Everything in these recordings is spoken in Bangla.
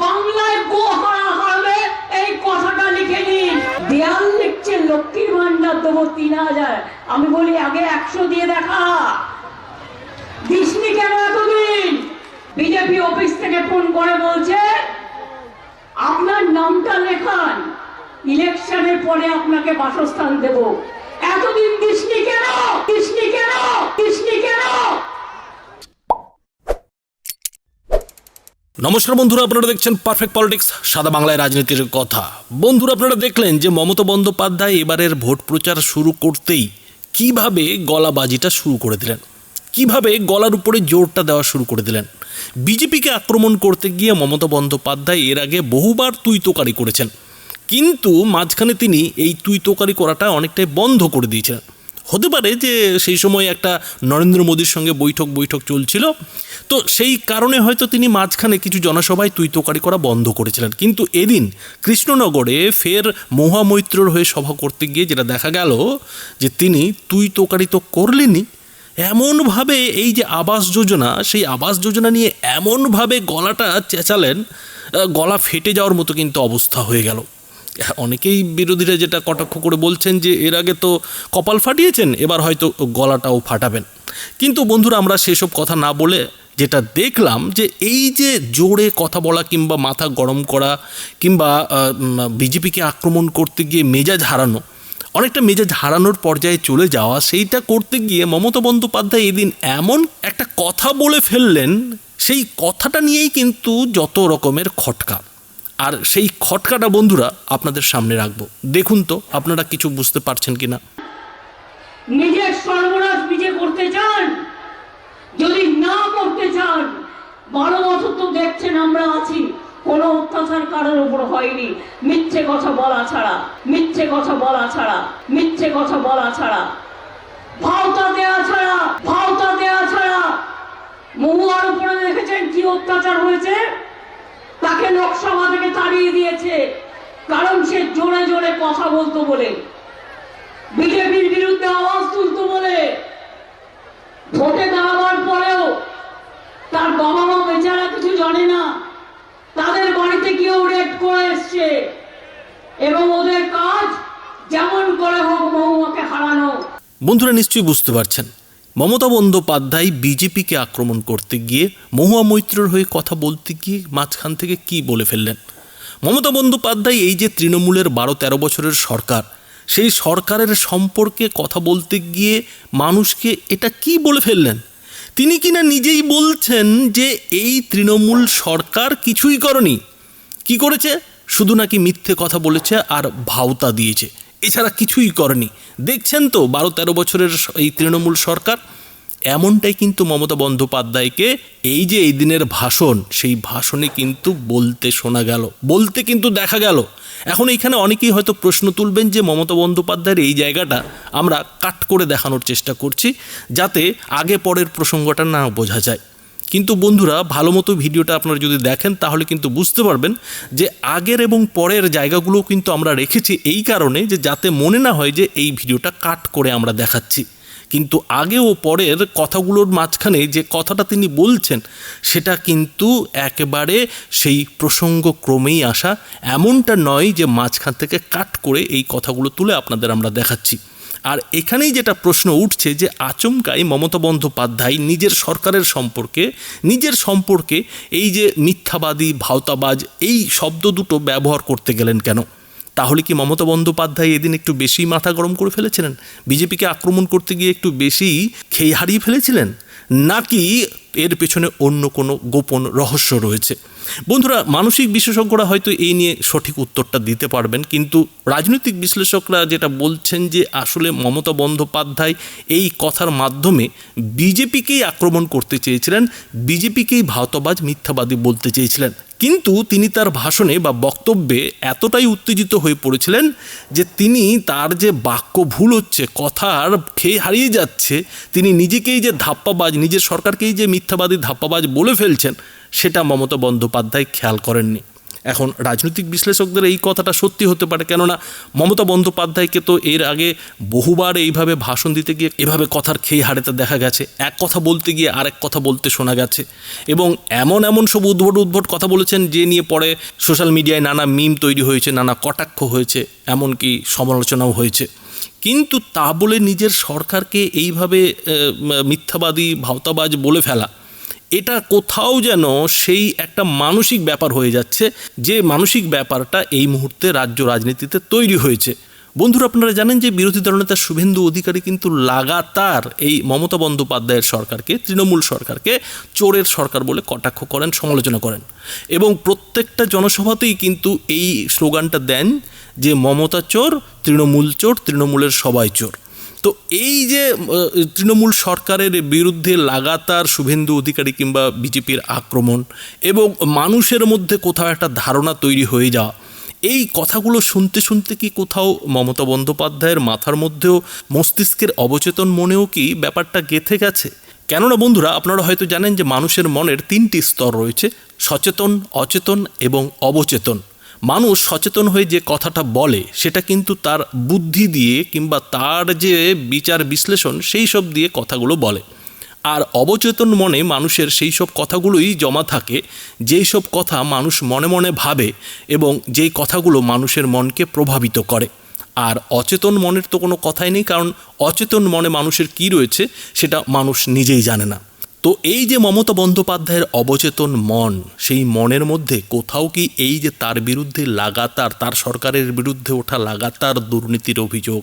বাংলায় গো হারা হারাবে এই কথাটা লিখে নিন। দেয়াল লিখছে লক্ষ্মীর ভান্ডার দেবো তিন হাজার। আমি বলি, আগে একশো দিয়ে দেখা। দিসনি কেন এতদিন? বিজেপি অফিস থেকে ফোন করে বলছে, আপনার নামটা লেখান, ইলেকশনের পরে আপনাকে বাসস্থান দেব। এতদিন দিসনি কেন? দিসনি কেন? দিসনি কেন? নমস্কার বন্ধুরা, আপনারা দেখছেন পারফেক্ট পলিটিক্স সাদা বাংলায় রাজনীতির কথা। বন্ধুরা, আপনারা দেখলেন যে মমতা বন্দ্যোপাধ্যায় এবারের ভোট প্রচার শুরু করতেই কীভাবে গলাবাজিটা শুরু করে দিলেন? কীভাবে গলার উপরে জোরটা দেওয়া শুরু করে দিলেন? বিজেপিকে আক্রমণ করতে গিয়ে মমতা বন্দ্যোপাধ্যায় এর আগে বহুবার তুই তোকারি করেছেন। কিন্তু মাঝখানে তিনি এই তুই তোকারি করাটা অনেকটাই বন্ধ করে দিয়েছিলেন। হতে পারে যে সেই সময় একটা নরেন্দ্র মোদীর সঙ্গে বৈঠক বৈঠক চলছিল। তো সেই কারণে হয়তো তিনি মাঝখানে কিছু জনসভায় তুই তোকারি করা বন্ধ করেছিলেন। কিন্তু এদিন কৃষ্ণনগরে ফের মহামৈত্রর হয়ে সভা করতে গিয়ে যেটা দেখা গেল যে তিনি তুই তোকারি তো করলেনই। এমনভাবে এই যে আবাস যোজনা, সেই আবাস যোজনা নিয়ে এমনভাবে গলাটা চেঁচালেন গলা ফেটে যাওয়ার মতো কিন্তু অবস্থা হয়ে গেল। অনেকেই বিরোধীরা যেটা কটাক্ষ করে বলছেন যে এর আগে তো কপাল ফাটিয়েছেন, এবার হয়তো গলাটাও ফাটাবেন। কিন্তু বন্ধুরা, আমরা সেসব কথা না বলে যেটা দেখলাম যে এই যে জোরে কথা বলা কিংবা মাথা গরম করা কিংবা বিজেপিকে আক্রমণ করতে গিয়ে মেজাজ হারানো, অনেকটা মেজাজ হারানোর পর্যায়ে চলে যাওয়া, সেইটা করতে গিয়ে মমতা বন্দ্যোপাধ্যায় এদিন এমন একটা কথা বলে ফেললেন, সেই কথাটা নিয়েই কিন্তু যত রকমের খটকা। আর সেই খটকাটা বন্ধুরা আপনাদের সামনে রাখব। দেখুন তো, আপনারা কিছু বুঝতে পারছেন কিনা? নিজের সর্বনাশ নিজে করতে চান? যদি না করতে চান, বারো বছর তো দেখছেন আমরা আছি। কোনো অত্যাচার কারোর উপর হয়নি। মিথ্যে কথা বলা ছাড়া, মিথ্যে কথা বলা ছাড়া, মিথ্যে কথা বলা ছাড়া। ভাওতা দেয়া ছাড়া, ভাওতা দেয়া ছাড়া। মহুয়ার উপরে দেখেছেন কি অত্যাচার হয়েছে? তাকে লোকসভা থেকে তাড়িয়ে দিয়েছে। কারণ সে জোরে জোরে কথা বলতো বলে। বিজেপির বিরুদ্ধে আওয়াজ তুলতো বলে। ভোটে দাঁড়াবার পরেও তার বাবা মা বেচারা কিছু জানে না। তাদের বাড়িতে গিয়েও রেড করে এসছে। এবং ওদের কাজ যেমন করে হোক মহুয়াকে হারানো। বন্ধুরা নিশ্চয়ই বুঝতে পারছেন। মমতা বন্দ্যোপাধ্যায় বিজেপিকে আক্রমণ করতে গিয়ে মহুয়া মৈত্রর হয়ে কথা বলতে গিয়ে মাঝখান থেকে কি বলে ফেললেন? মমতা বন্দ্যোপাধ্যায় এই যে তৃণমূলের বারো তেরো বছরের সরকার, সেই সরকারের সম্পর্কে কথা বলতে গিয়ে মানুষকে এটা কি বলে ফেললেন? তিনি কিনা নিজেই বলছেন যে এই তৃণমূল সরকার কিছুই করেনি? কি করেছে? শুধু নাকি মিথ্যে কথা বলেছে আর ভাওতা দিয়েছে। এছাড়া কিছুই করেনি। দেখছেন তো বারো তেরো বছরের এই তৃণমূল সরকার, এমনটাই কিন্তু মমতা বন্দ্যোপাধ্যায়কে এই যে এই দিনের ভাষণ, সেই ভাষণে কিন্তু বলতে শোনা গেল, বলতে কিন্তু দেখা গেল। এখন এইখানে অনেকেই হয়তো প্রশ্ন তুলবেন যে মমতা বন্দ্যোপাধ্যায়ের এই জায়গাটা আমরা কাট করে দেখানোর চেষ্টা করছি, যাতে আগে পরের প্রসঙ্গটা না বোঝা যায়। কিন্তু বন্ধুরা, ভালো মতো ভিডিওটা আপনারা যদি দেখেন, তাহলে কিন্তু বুঝতে পারবেন যে আগের এবং পরের জায়গাগুলো কিন্তু আমরা রেখেছি এই কারণে যে যাতে মনে না হয় যে এই ভিডিওটা কাট করে আমরা দেখাচ্ছি। কিন্তু আগে ও পরের কথাগুলোর মাঝখানে যে কথাটা তিনি বলছেন, সেটা কিন্তু একেবারে সেই প্রসঙ্গ ক্রমেই আসা। এমনটা নয় যে মাঝখান থেকে কাট করে এই কথাগুলো তুলে আপনাদের আমরা দেখাচ্ছি। আর এখানেই যেটা প্রশ্ন উঠছে যে আচমকাই মমতা বন্দ্যোপাধ্যায় নিজের সরকারের সম্পর্কে, নিজের সম্পর্কে এই যে মিথ্যাবাদী, ভাওতাবাজ, এই শব্দ দুটো ব্যবহার করতে গেলেন কেন? তাহলে কি মমতা বন্দ্যোপাধ্যায় এদিন একটু বেশি মাথা গরম করে ফেলেছিলেন? বিজেপিকে আক্রমণ করতে গিয়ে একটু বেশি খেয়ে হারিয়ে ফেলেছিলেন? নাকি এর পেছনে অন্য কোনো গোপন রহস্য রয়েছে। বন্ধুরা, মানসিক বিশেষজ্ঞরা হয়তো এই নিয়ে সঠিক উত্তরটা দিতে পারবেন, কিন্তু রাজনৈতিক বিশ্লেষকরা যেটা বলছেন যে আসলে মমতা বন্দ্যোপাধ্যায় এই কথার মাধ্যমে বিজেপিকেই আক্রমণ করতে চেয়েছিলেন, বিজেপিকেই ভাওতাবাজ মিথ্যাবাদী বলতে চেয়েছিলেন। কিন্তু তিনি তার ভাষণে বা বক্তব্যে এতটাই উত্তেজিত হয়ে পড়েছিলেন যে তিনি তার যে বাক্য ভুল হচ্ছে, কথার খেয়ে হারিয়ে যাচ্ছে, তিনি নিজেকেই যে ধাপ্পাবাজ, নিজের সরকারকেই যে মিথ্যাবাদী ধাপ্পাবাজ বলে ফেলছেন, সেটা মমতা বন্দ্যোপাধ্যায় খেয়াল করেননি। এখন রাজনৈতিক বিশ্লেষকদের এই কথাটা সত্যি হতে পারে, কেননা মমতা বন্দ্যোপাধ্যায়কে তো এর আগে বহুবার এইভাবে ভাষণ দিতে গিয়ে এভাবে কথার খেয়ে হারাতে দেখা গেছে, এক কথা বলতে গিয়ে আরেক কথা বলতে শোনা গেছে। এবং এমন এমন সব উদ্ভট উদ্ভট কথা বলেছেন, যে নিয়ে পরে সোশ্যাল মিডিয়ায় নানা মিম তৈরি হয়েছে, নানা কটাক্ষ হয়েছে, এমনকি সমালোচনাও হয়েছে। কিন্তু তা বলে নিজের সরকারকে এইভাবে মিথ্যাবাদী, ভাওতাবাজ বলে ফেলা। এটা কোথাও যেন সেই একটা মানসিক ব্যাপার হয়ে যাচ্ছে, যে মানসিক ব্যাপারটা এই মুহূর্তে রাজ্য রাজনীতিতে তৈরি হয়েছে। বন্ধুরা, আপনারা জানেন যে বিরোধী দলনেতা শুভেন্দু অধিকারী কিন্তু লাগাতার এই মমতা বন্দ্যোপাধ্যায়ের সরকারকে, তৃণমূল সরকারকে চোরের সরকার বলে কটাক্ষ করেন, সমালোচনা করেন। এবং প্রত্যেকটা জনসভাতেই কিন্তু এই স্লোগানটা দেন যে মমতা চোর, তৃণমূল চোর, তৃণমূলের সবাই চোর। তো এই যে তৃণমূল সরকারের বিরুদ্ধে লাগাতার শুভেন্দু অধিকারী কিংবা বিজেপির আক্রমণ এবং মানুষের মধ্যে কোথাও একটা ধারণা তৈরি হয়ে যাওয়া, এই কথাগুলো শুনতে শুনতে কি কোথাও মমতা বন্দ্যোপাধ্যায়ের মাথার মধ্যেও মস্তিষ্কের অবচেতন মনেও কি ব্যাপারটা গেথে গেছে? কেননা বন্ধুরা, আপনারা হয়তো জানেন যে মানুষের মনের তিনটি স্তর রয়েছে, সচেতন, অচেতন এবং অবচেতন। মানুষ সচেতন হয়ে যে কথাটা বলে, সেটা কিন্তু তার বুদ্ধি দিয়ে কিংবা তার যে বিচার বিশ্লেষণ, সেই সব দিয়ে কথাগুলো বলে। আর অবচেতন মনে মানুষের সেই সব কথাগুলোই জমা থাকে, যেই সব কথা মানুষ মনে মনে ভাবে এবং যেই কথাগুলো মানুষের মনকে প্রভাবিত করে। আর অচেতন মনের তো কোনো কথাই নেই, কারণ অচেতন মনে মানুষের কি রয়েছে, সেটা মানুষ নিজেই জানে না। তো এই যে মমতা বন্দ্যোপাধ্যায়ের অবচেতন মন, সেই মনের মধ্যে কোথাও কি এই যে তার বিরুদ্ধে লাগাতার, তার সরকারের বিরুদ্ধে ওঠা লাগাতার দুর্নীতির অভিযোগ,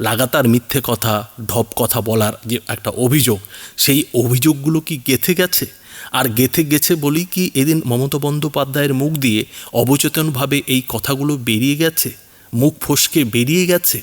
লাগাতার মিথ্যে কথা, ঢপ কথা বলার যে একটা অভিযোগ, সেই অভিযোগগুলো কি গেথে গেছে? আর গেথে গেছে বলেই কি এদিন মমতা বন্দ্যোপাধ্যায়ের মুখ দিয়ে অবচেতনভাবে এই কথাগুলো বেরিয়ে গেছে? মুখ ফসকে বেরিয়ে গেছে?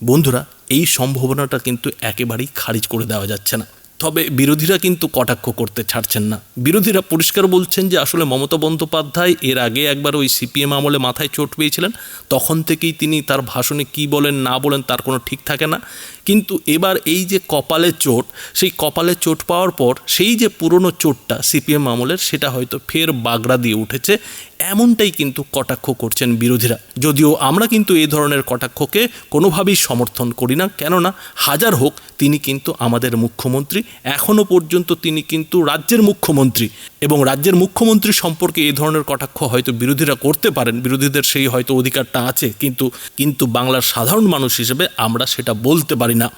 বন্ধুরা, এই সম্ভাবনাটা কিন্তু একেবারেই খারিজ করে দেওয়া যাচ্ছে না। তবে বিরোধীরা কিন্তু কটাক্ষ করতে ছাড়ছেন না। বিরোধীরা পরিষ্কার বলছেন যে আসলে মমতা বন্দ্যোপাধ্যায় এর আগে একবার ওই সিপিএম আমলে মাথায় চোট পেয়েছিলেন। তখন থেকেই তিনি তার ভাষণে কি বলেন, না বলেন তার কোনো ঠিক থাকে না। কিন্তু এবার এই যে কপালে চোট, সেই কপালে চোট পাওয়ার পর সেই যে পুরনো চোটটা সিপিএম আমলের, সেটা হয়তো ফের বাগড়া দিয়ে উঠেছে। এমনটাই কিন্তু কটাক্ষ করছেন বিরোধীরা। যদিও আমরা কিন্তু এই ধরনের কটাক্ষকে কোনোভাবেই সমর্থন করি না, কেননা হাজার হোক, তিনি কিন্তু আমাদের মুখ্যমন্ত্রী। এখনও পর্যন্ত তিনি কিন্তু রাজ্যের মুখ্যমন্ত্রী। এবং রাজ্যের মুখ্যমন্ত্রী সম্পর্কে এই ধরনের কটাক্ষ হয়তো বিরোধীরা করতে পারেন, বিরোধীদের সেই হয়তো অধিকারটা আছে, কিন্তু কিন্তু বাংলার সাধারণ মানুষ হিসেবে আমরা সেটা বলতে পারি না।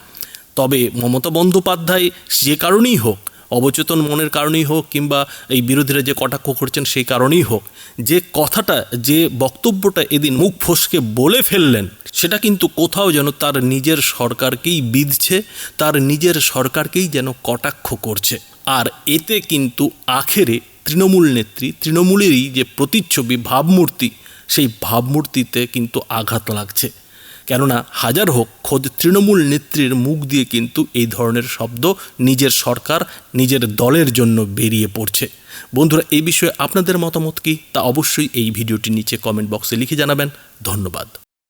তবে মমতা বন্দ্যোপাধ্যায় যে কারণেই হোক অবচেতন মনের কারণেই হোক কিংবা এই বিরোধীরা যে কটাক্ষ করছেন সেই কারণেই হোক, যে কথাটা, যে বক্তব্যটা এদিন মুখ ফসকে বলে ফেললেন, সেটা কিন্তু কোথাও যেন তার নিজের সরকারকেই বিধছে, তার নিজের সরকারকেই যেন কটাক্ষ করছে। আর এতে কিন্তু আখেরে তৃণমূল নেত্রী, তৃণমূলেরই যে প্রতিচ্ছবি, ভাবমূর্তি, সেই ভাবমূর্তিতে কিন্তু আঘাত লাগছে। কেননা হাজার হোক, খোদ তৃণমূল নেত্রীর মুখ দিয়ে কিন্তু এই ধরনের শব্দ নিজের সরকার, নিজের দলের জন্য বেরিয়ে পড়ছে। বন্ধুরা এই বিষয়ে আপনাদের মতামত কি? তা অবশ্যই এই ভিডিওটি নিচে কমেন্ট বক্সে লিখে জানাবেন। ধন্যবাদ।